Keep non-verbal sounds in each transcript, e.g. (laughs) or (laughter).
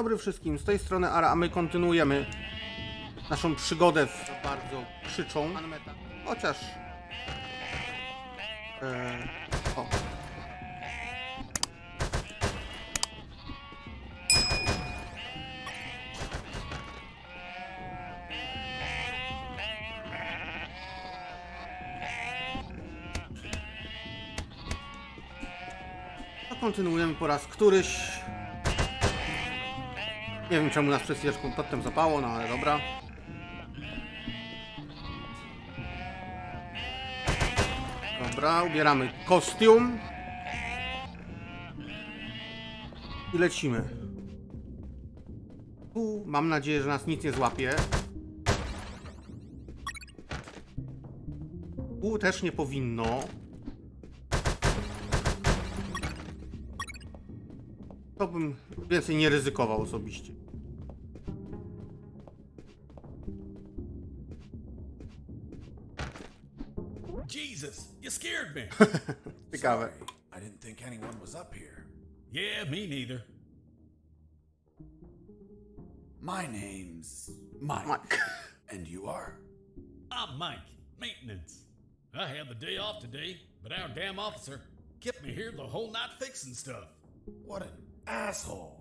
dobry wszystkim, z tej strony Ara, a my kontynuujemy naszą przygodę w bardzo krzyczą. Chociaż... E, o. Kontynuujemy po raz któryś. Nie wiem czemu nas przed chwileczką potem zapało, no ale dobra. Dobra, ubieramy kostium. I lecimy. Tu mam nadzieję, że nas nic nie złapie. Tu też nie powinno. To bym więcej nie ryzykował osobiście. Jesus, you scared me. (laughs) Ciekawe. I didn't think anyone was up here. yeah, me neither. My name's Mike. Mike. (laughs) And you are? I'm Mike, maintenance. I had the day off today, but our damn officer kept me here the whole night fixing stuff. What an asshole.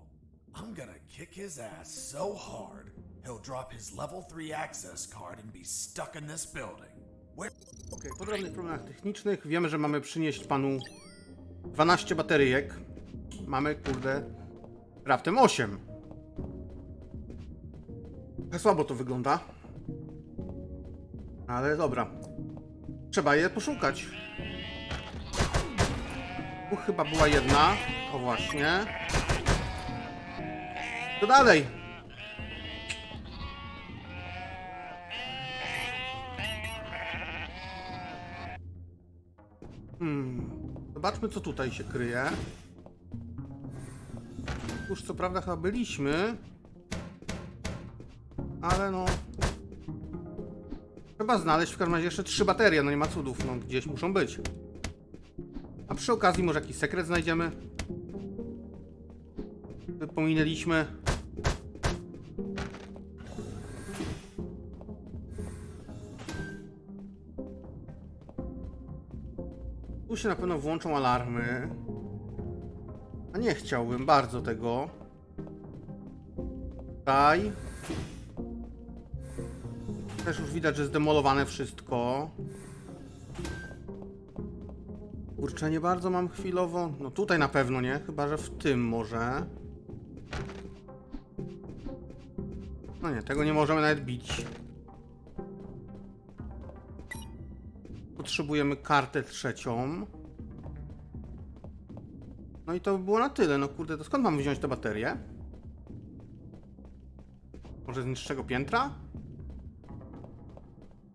I'm gonna kick his ass so hard, he'll drop his level 3 access card and be stuck in this building. Where? Po drobnych problemach technicznych wiemy, że mamy przynieść panu 12 bateryjek. Mamy, kurde, raptem 8. Trochę Słabo to wygląda. Ale dobra. Trzeba je poszukać. Tu chyba była jedna. O właśnie. To dalej. Hmm. Zobaczmy, co tutaj się kryje. Już co prawda chyba byliśmy. Ale no... Trzeba znaleźć w każdym razie jeszcze trzy baterie, no nie ma cudów, no gdzieś muszą być. Przy okazji może jakiś sekret znajdziemy? Który Pominęliśmy. Tu się na pewno włączą alarmy. A nie chciałbym bardzo tego. Tutaj. Też już widać, że zdemolowane wszystko. Kurczę, nie bardzo mam chwilowo. No tutaj na pewno nie, chyba że w tym może. No nie, tego nie możemy nawet bić. Potrzebujemy kartę trzecią. No i to by było na tyle. No kurde, to skąd mam wziąć te baterie? Może z niższego piętra?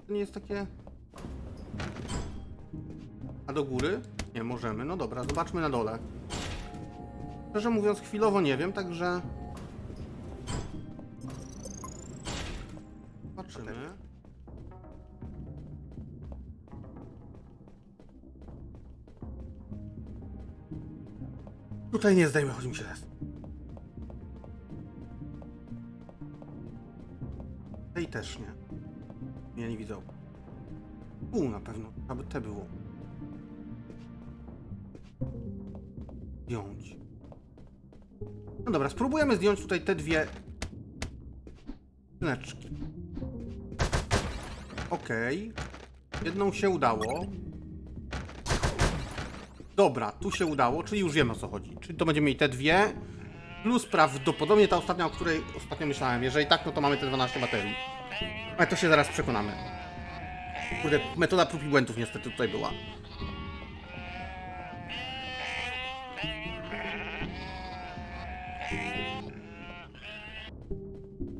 To nie jest takie... A do góry? Nie, możemy. No dobra, zobaczmy na dole. Szczerze mówiąc, chwilowo nie wiem, także... Zobaczymy. Tutaj nie zdejmę, chodzi mi się teraz. Tej też nie. Ja nie widzę. U na pewno, aby te było. Zdjąć. No dobra, spróbujemy zdjąć tutaj te dwie skrzyneczki. Okej. Jedną się udało. Dobra, tu się udało, czyli już wiemy o co chodzi. Czyli to będziemy mieli te dwie. Plus prawdopodobnie ta ostatnia, o której ostatnio myślałem. Jeżeli tak, no to mamy te 12 baterii. Ale to się zaraz przekonamy. Kurde, metoda prób i błędów niestety tutaj była.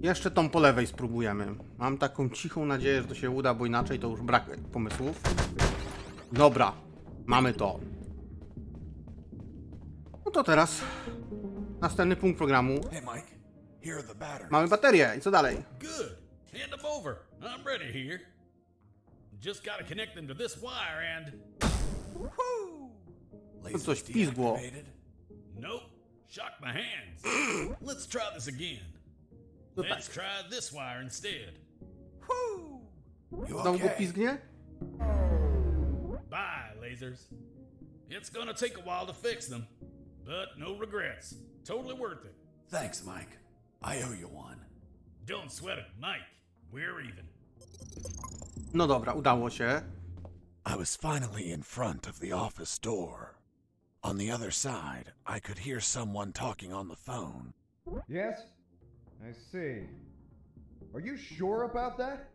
Jeszcze tą po lewej spróbujemy. Mam taką cichą nadzieję, że to się uda, bo inaczej to już brak pomysłów. Dobra, mamy to. No to teraz następny punkt programu. Mamy baterię i co dalej? Good. Hand them over. I'm ready here. Just gotta connect them to this wire and. Laser coś pizgło. Nope. Shock my hands. (gasps) Let's try this again. No Let's tak. try this wire instead. You Znowu go okay? pizgnie? Bye, lasers. It's gonna take a while to fix them, but no regrets. Totally worth it. Thanks, Mike. I owe you one. Don't sweat it, Mike. We're even. No dobra, udało się. I was finally in front of the office door. On the other side, I could hear someone talking on the phone. Yes? I see. Are you sure about that?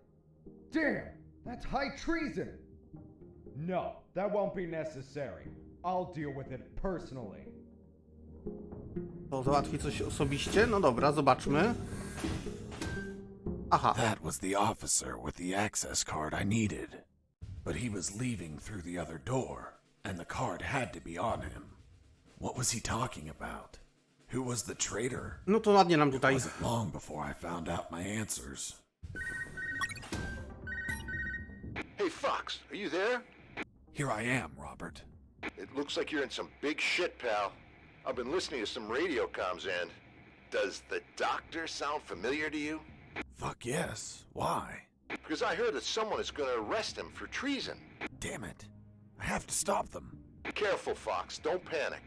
Damn! That's high treason! No, that won't be necessary. I'll deal with it personally. To załatwi coś osobiście? No dobra, zobaczmy. Aha, That was the officer with the access card I needed. But he was leaving through the other door, and the card had to be on him. What was he talking about? Who was the traitor? no to ładnie nam tutaj. Wasn't long before I found out my answers. Hey, Fox, are you there? Here I am, Robert. It looks like you're in some big shit, pal. I've been listening to some radio comms and... Does the doctor sound familiar to you? Fuck yes. Why? Because I heard that someone is going to arrest him for treason. Damn it. I have to stop them. Careful, Fox. Don't panic.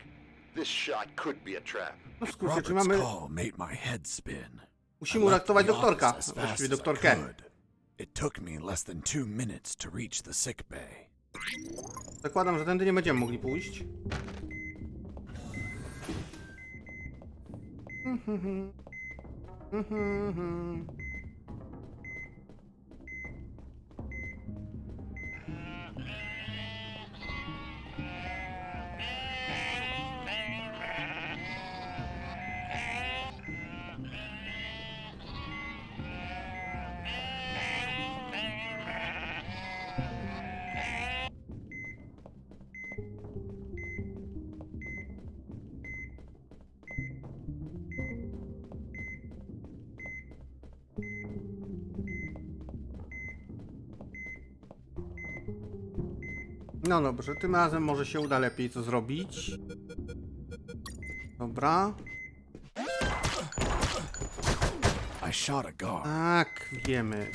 This shot could be a trap. No w skrócie, czy mamy... call made my head spin. Musimy uratować doktorka. Właściwie doktorkę. It took me less than two minutes to reach the sick bay. Zakładam, że tędy nie będziemy mogli pójść. No dobrze, tym razem może się uda lepiej co zrobić. Dobra. Tak, wiemy.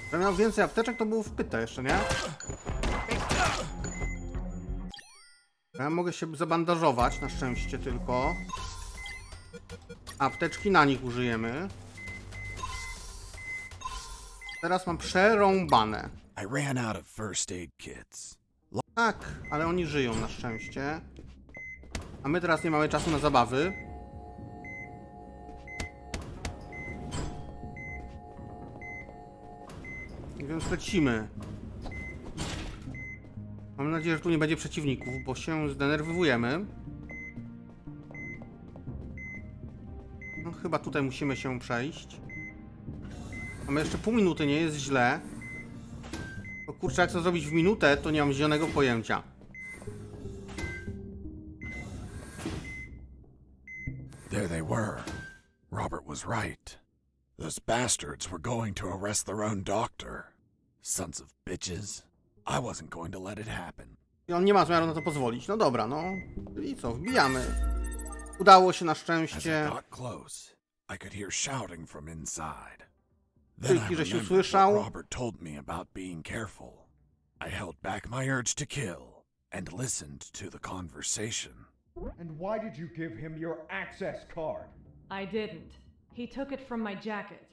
Gdybym miał więcej apteczek, to było wpyte jeszcze, nie? Ja mogę się zabandażować, na szczęście tylko. Apteczki na nich użyjemy. Teraz mam przerąbane. I ran out of first aid kits. Tak, ale oni żyją na szczęście. A my teraz nie mamy czasu na zabawy. Więc lecimy. Mam nadzieję, że tu nie będzie przeciwników, bo się zdenerwujemy. No chyba tutaj musimy się przejść. Mamy jeszcze pół minuty, nie jest źle. O kurczę, jak to zrobić w minutę, to nie mam zielonego pojęcia. There they were. Robert was right. Those bastards were going to arrest their own doctor. Sons of bitches. I wasn't going to let it happen. I on nie ma zamiaru na to pozwolić. No dobra, no. I co, wbijamy. Udało się na As I szczęście. got close, I could hear shouting from inside. Then I Krzyki, remembered usłyszał. what Robert told me about being careful. I held back my urge to kill and listened to the conversation. And why did you give him your access card? I didn't. He took it from my jacket.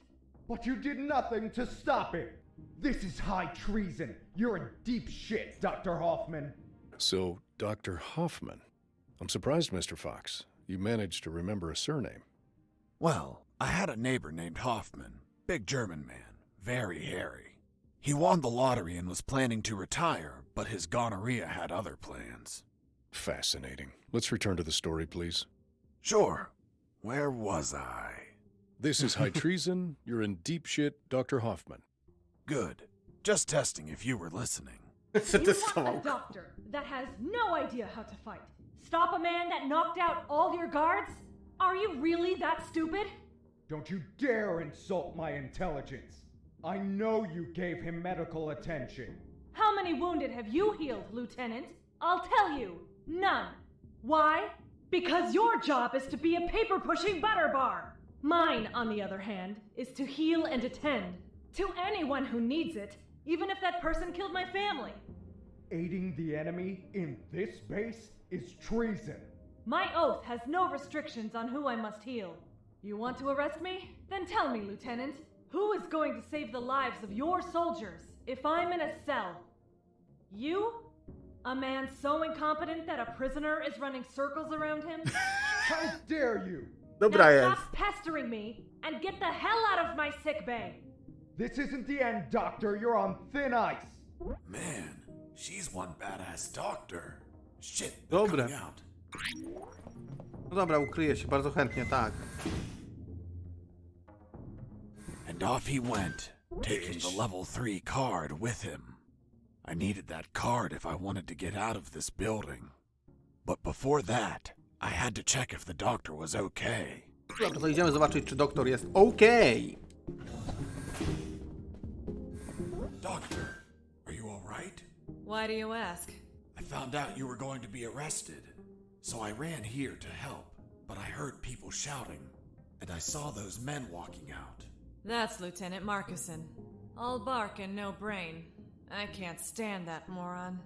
But you did nothing to stop it! This is high treason! You're in deep shit, Dr. Hoffman! So, Dr. Hoffman. I'm surprised, Mr. Fox. You managed to remember a surname. Well, I had a neighbor named Hoffman, big German man, very hairy. He won the lottery and was planning to retire, but his gonorrhea had other plans. Fascinating. Let's return to the story, please. Sure. Where was I? This is high (laughs) treason. You're in deep shit, Dr. Hoffman. Good. Just testing if you were listening. (laughs) You Przetestował. want a doctor that has no idea how to fight. Stop a man that knocked out all your guards? Are you really that stupid? Don't you dare insult my intelligence! I know you gave him medical attention. How many wounded have you healed, Lieutenant? I'll tell you. None. Why? Because your job is to be a paper pushing butter bar. Mine, on the other hand, is to heal and attend to anyone who needs it, even if that person killed my family. Aiding the enemy in this base is treason. My oath has no restrictions on who I must heal. You want to arrest me? Then tell me, Lieutenant, who is going to save the lives of your soldiers if I'm in a cell? You? A man so incompetent that a prisoner is running circles around him? (laughs) How dare you! Dobra now jest. Uh, stop pestering me and get the hell out of my sick bay! This isn't the end, Doctor. You're on thin ice. Man, she's one badass doctor. Shit, they're Dobra. coming out. No dobra, ukryję się bardzo chętnie, tak. And off he went, taking the level 3 card with him. I needed that card if I wanted to get out of this building. But before that, I had to check if the doctor was okay. Dobra, to idziemy zobaczyć, czy doktor jest okej. Doctor, are you alright? Why do you ask? I found out you were going to be arrested, so I ran here to help. But I heard people shouting, and I saw those men walking out. That's Lieutenant Marcuson. All bark and no brain. I can't stand that moron.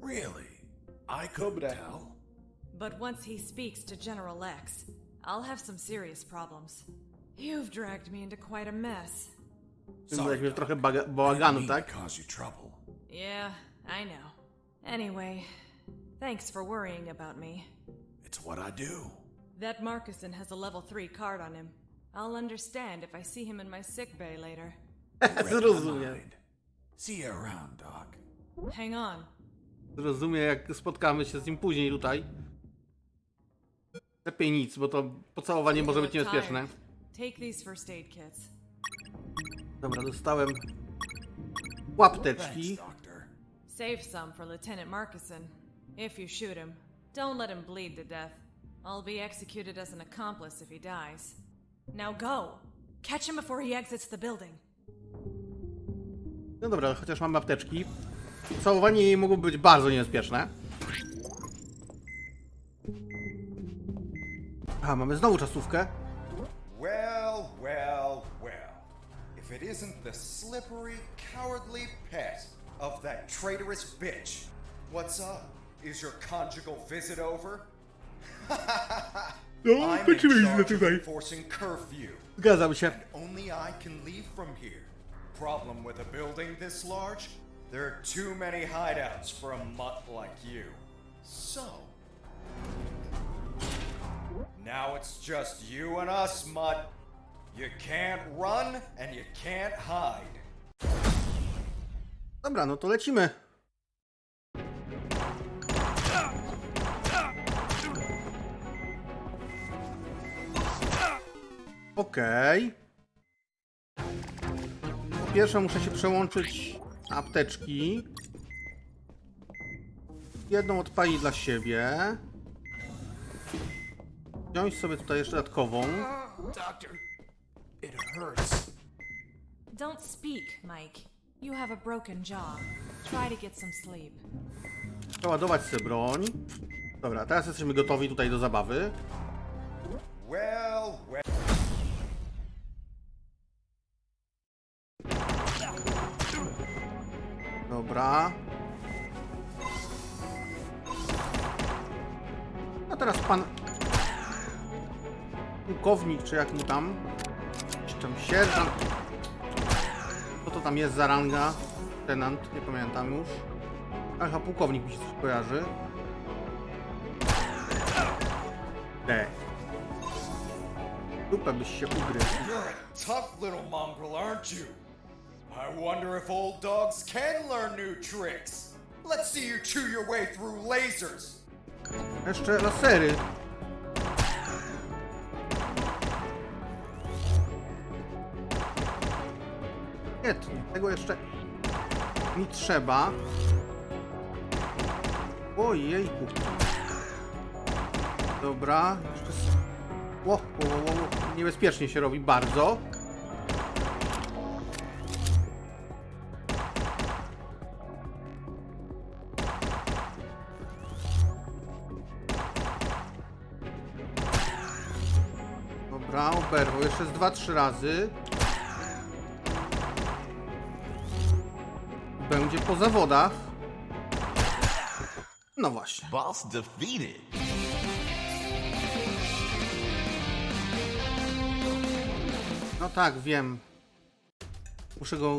Really? I couldn't Dobra. tell. But once he speaks to General X, I'll have some serious problems. You've dragged me into quite a mess. Byliśmy w trochę baga- I didn't bałaganu, mean to cause you trouble. Yeah, I know. Anyway, thanks for worrying about me. It's what I do. That Marcuson has a level 3 card on him. I'll understand if I see him in my sick bay later. See you around, Doc. Hang on. Zrozumiem, jak spotkamy się z nim później tutaj. Lepiej nic, bo to pocałowanie może być niebezpieczne. Take these first aid kits. Dobra, dostałem Thanks, łapteczki. Doctor. Save some for Lieutenant Marcuson. If you shoot him, don't let him bleed to death. I'll be executed as an accomplice if he dies. Now go! Catch him before he exits the building. No dobra, chociaż mamy apteczki. Całowanie jej mogło być bardzo niebezpieczne. A, mamy znowu czasówkę. Well, well, well. If it isn't the slippery, cowardly pet of that traitorous bitch. What's up? Is your conjugal visit over? No, (laughs) I'm in charge of enforcing curfew. Zgadzam się. Only I can leave from here. Problem with a building this large? There are too many hideouts for a mutt like you. So. Now it's just you and us, mutt. You can't run and you can't hide. Dobra, no to lecimy. Okej. Po Pierwsze muszę się przełączyć na apteczki. Jedną odpalić dla siebie. Wziąć sobie tutaj jeszcze dodatkową. Doctor, it hurts. Don't speak, Mike. You have a broken jaw. Try to get some sleep. Przeładować sobie broń. Dobra, teraz jesteśmy gotowi tutaj do zabawy. Well, well. Dobra. A teraz pan pułkownik, czy jak mu tam? Czy tam sierżant? Co to tam jest za ranga? Tenant, nie pamiętam już. A chyba pułkownik mi się coś kojarzy. D. Dupę byś się ugryzł. Tough little mongrel, aren't you? I wonder if old dogs can learn new tricks. Let's see you chew your way through lasers. Jeszcze lasery. Świetnie, tego jeszcze mi trzeba. Ojejku. Dobra, jeszcze... Ło, ło, ło, ło, niebezpiecznie się robi bardzo. Oberwał. Jeszcze z 2-3 razy. Będzie po zawodach. No właśnie. Boss defeated. No tak, wiem. Muszę go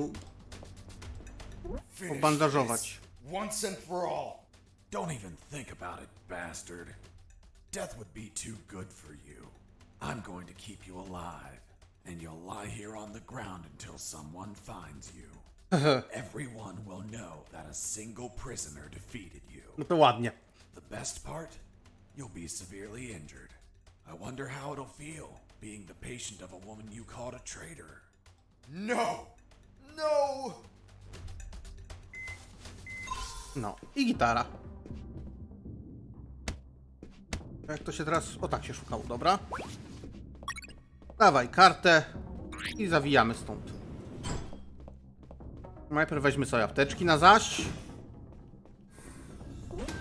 obandażować. Once and for all. Don't even think about it, bastard. Death would be too good for you. I'm going to keep you alive, and you'll lie here on the ground until someone finds you. (laughs) Everyone will know that a single prisoner defeated you. No to ładnie. The best part? You'll be severely injured. I wonder how it'll feel being the patient of a woman you called a traitor. No! No! No. I gitara. Jak to się teraz... O tak się szukało, dobra. Dawaj kartę i zawijamy stąd. Najpierw weźmy sobie apteczki na zaś.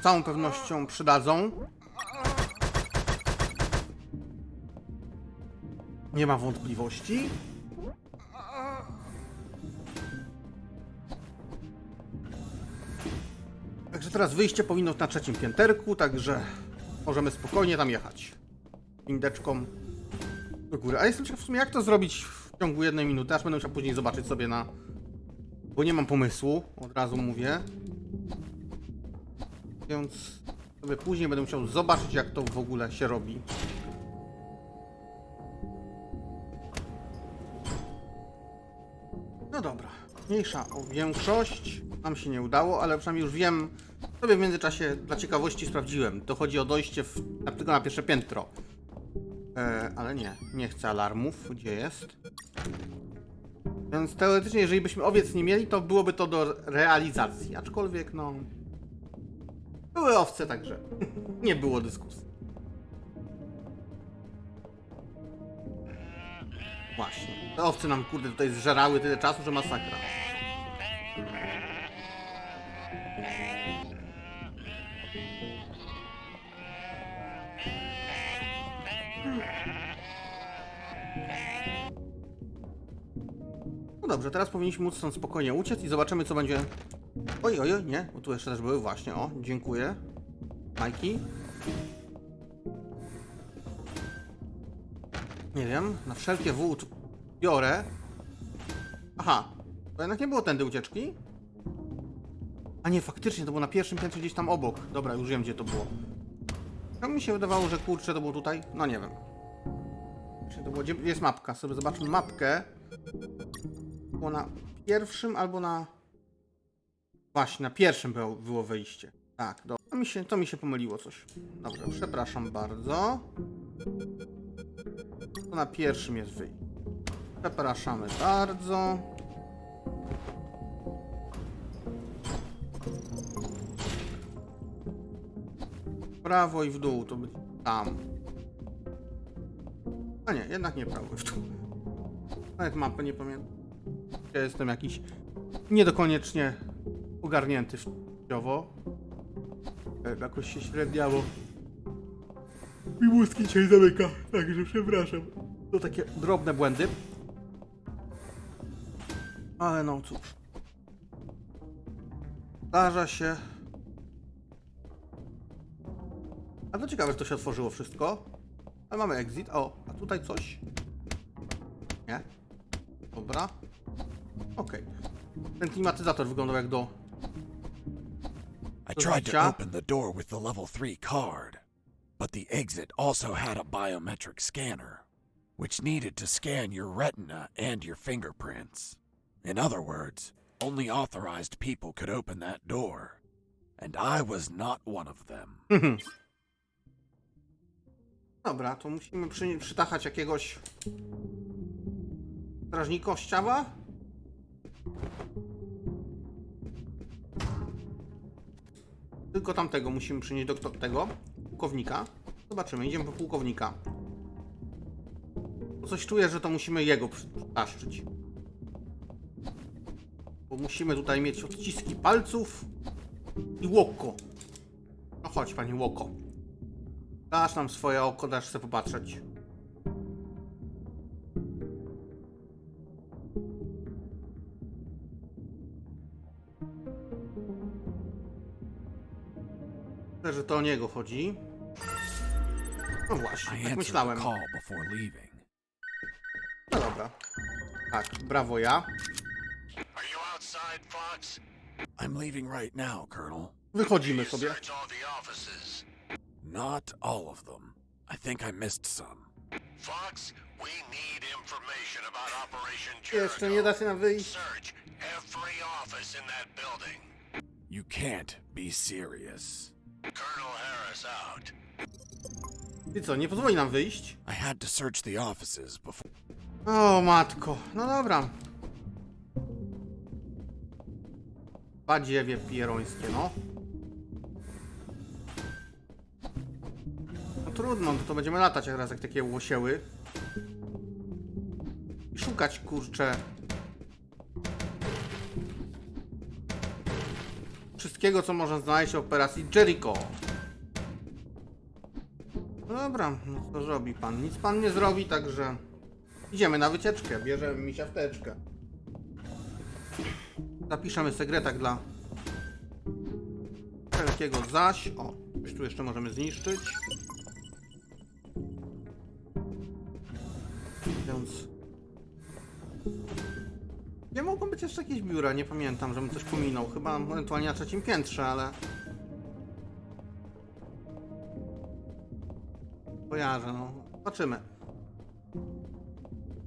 Z całą pewnością przydadzą. Nie ma wątpliwości. Także teraz wyjście powinno na trzecim pięterku, także możemy spokojnie tam jechać. Indeczką do góry. A jestem ciekaw w sumie jak to zrobić w ciągu jednej minuty, aż będę musiał później zobaczyć sobie na... Bo nie mam pomysłu, od razu mówię. Więc sobie później będę musiał zobaczyć jak to w ogóle się robi. No dobra, mniejsza o większość. Nam się nie udało, ale przynajmniej już wiem. Sobie w międzyczasie dla ciekawości sprawdziłem. To chodzi o dojście w, na, tylko na pierwsze piętro. E, ale nie, nie chcę alarmów. Gdzie jest? Więc teoretycznie, jeżeli byśmy owiec nie mieli, to byłoby to do realizacji. Aczkolwiek, no. Były owce, także (laughs) nie było dyskusji. Właśnie. Te owce nam, kurde, tutaj zżerały tyle czasu, że masakra. No dobrze, teraz powinniśmy móc stąd spokojnie uciec i zobaczymy, co będzie... Oj, oj, oj, nie, bo tu jeszcze też były, właśnie, o, dziękuję. Majki. Nie wiem, na wszelkie wód biorę. Aha, to jednak nie było tędy ucieczki? A nie, faktycznie, to było na pierwszym piętrze gdzieś tam obok. Dobra, już wiem, gdzie to było. Czemu mi się wydawało, że kurczę, to było tutaj? No nie wiem. Czy to było, gdzie jest mapka? Sobie zobaczmy mapkę. Było na pierwszym albo na... Właśnie, na pierwszym było, było wejście. Tak, dobra. To mi, się, to mi się pomyliło coś. Dobrze, przepraszam bardzo. To na pierwszym jest wyjście. Przepraszamy bardzo. Prawo i w dół, to być tam. A nie, jednak nie prawo i w dół. Nawet mapy nie pamiętam. Ja jestem jakiś niedokoniecznie ogarnięty wciowo. E, Jakoś się średniało. Mi mózg dzisiaj zamyka, także przepraszam. To takie drobne błędy. Ale no cóż. Zdarza się. A to ciekawe, że to się otworzyło wszystko. Ale mamy exit. O, a tutaj coś. Nie? Dobra. Okej. Ten klimatyzator wyglądał jak do... I tried to open the door with the level 3 card, but the exit also had a biometric scanner, which needed to scan your retina and your fingerprints. In other words, only authorized people could open that door, and I was not one of them. (laughs) Dobra, to musimy przy, przytachać jakiegoś... Strażnikościawa? Tylko tamtego musimy przynieść do tego pułkownika. Zobaczymy, idziemy po pułkownika. Coś czuję, że to musimy jego przytaszczyć. Bo musimy tutaj mieć odciski palców i łoko. No chodź, pani łoko. Dasz nam swoje oko, dasz sobie popatrzeć. Myślę, że to o niego chodzi. No właśnie, tak myślałem. No dobra. Tak, brawo ja. Wychodzimy sobie. Not all of them. I think I missed some. Fox, we need information about Operation Jeszcze nie Jericho. da się nam wyjść. Search every office in that building. You can't be serious. Colonel Harris out. I co, nie pozwoli nam wyjść? I had to search the offices before. O matko, no dobra. Badziewie pierońskie, no. Trudno, no to będziemy latać jak raz jak takie łosieły. I szukać, kurczę. Wszystkiego, co można znaleźć w operacji Jericho. No dobra, no co zrobi pan? Nic pan nie zrobi, także... Idziemy na wycieczkę, bierzemy misia w teczkę. Zapiszemy sekretak dla wszelkiego zaś. O, coś tu jeszcze możemy zniszczyć. Więc... Nie mogą być jeszcze jakieś biura, nie pamiętam, żebym coś pominął. Chyba ewentualnie na trzecim piętrze, ale... Kojarzę, no. Zobaczymy.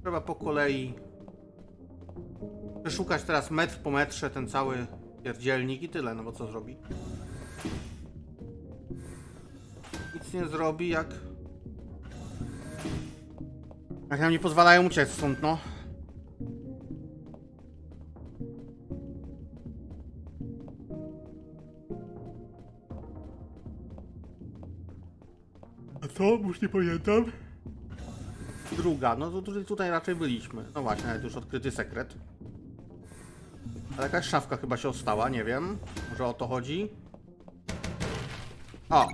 Trzeba po kolei przeszukać teraz metr po metrze ten cały pierdzielnik i tyle, no bo co zrobi? Nic nie zrobi, jak... Jak nam nie pozwalają uciec stąd, no. A co? Już nie pamiętam. Druga, no to tutaj, tutaj raczej byliśmy. No właśnie, nawet już odkryty sekret. Ale jakaś szafka chyba się ostała, nie wiem. Może o to chodzi? O!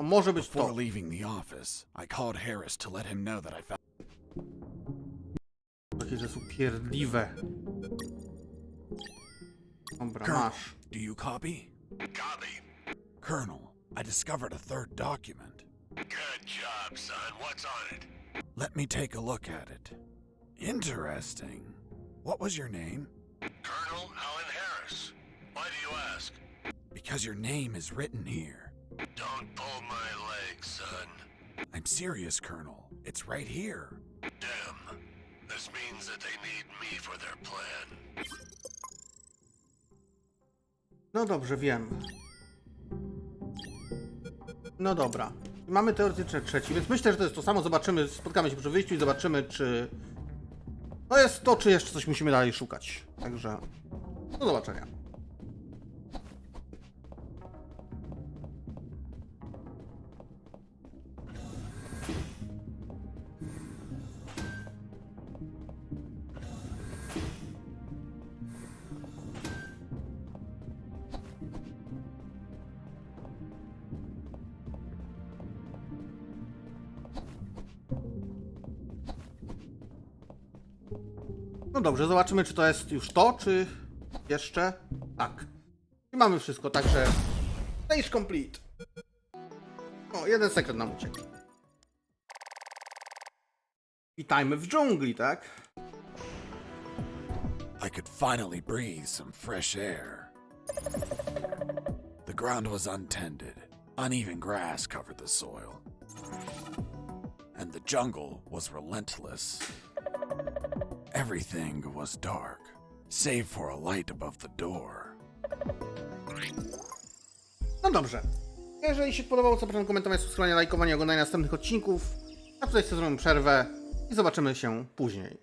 To może być Before to. leaving the office, I called Harris to let him know that I found. Takie, że są pierdliwe. Dobra, Colonel, masz. do you copy? Copy. Colonel, I discovered a third document. Good job, son. What's on it? Let me take a look at it. Interesting. What was your name? Colonel Alan Harris. Why do you ask? Because your name is written here. Don't pull my leg, son. I'm serious, Colonel. It's right here. Damn. This means that they need me for their plan. No dobrze, wiem. No dobra. Mamy teoretycznie trzeci, więc myślę, że to jest to samo. Zobaczymy, spotkamy się przy wyjściu i zobaczymy, czy to jest to, czy jeszcze coś musimy dalej szukać. Także do zobaczenia. No dobrze, zobaczymy, czy to jest już to, czy jeszcze tak. I mamy wszystko, także stage complete. O, jeden sekret nam uciekł. Witajmy w dżungli, tak? I could finally breathe some fresh air. The ground was untended. Uneven grass covered the soil. And the jungle was relentless. Everything was dark, save for a light above the door. No dobrze. Jeżeli się podobało, proszę komentować, subskrybowanie, lajkowanie, oglądanie następnych odcinków. A tutaj sobie zrobimy przerwę i zobaczymy się później.